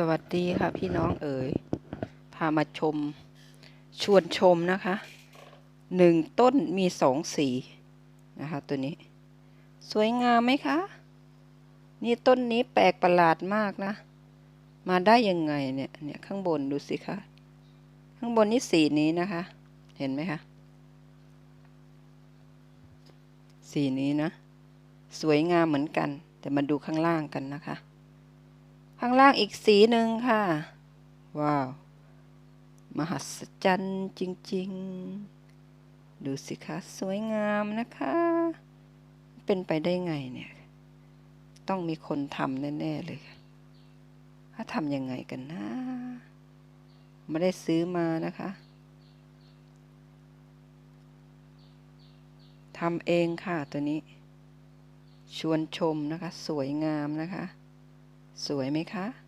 สวัสดีค่ะพี่น้องเอ๋ย พามาชม ชวนชมนะคะหนึ่งต้นมีสองสีนะคะตัวนี้ สวยงามไหมคะ นี่ต้นนี้แปลกประหลาดมากนะ มาได้ยังไงเนี่ยเนี่ยข้างบนดูสิคะ ข้างบนนี่สีนี้นะคะ เห็นไหมคะ สีนี้นะ สวยงามเหมือนกัน แต่มาดูข้างล่างกันนะคะ ข้างล่างอีกสีหนึ่งค่ะ ว้าว มหัศจรรย์จริง ๆ ดูสิคะสวยงามนะคะ เป็นไปได้ไงเนี่ย ต้องมีคนทำแน่ ๆ เลยถ้าทำยังไงกันนะ ไม่ได้ซื้อมานะคะทำเองค่ะตัวนี้ ชวนชมนะคะ สวยงามนะคะ สวยไหมคะ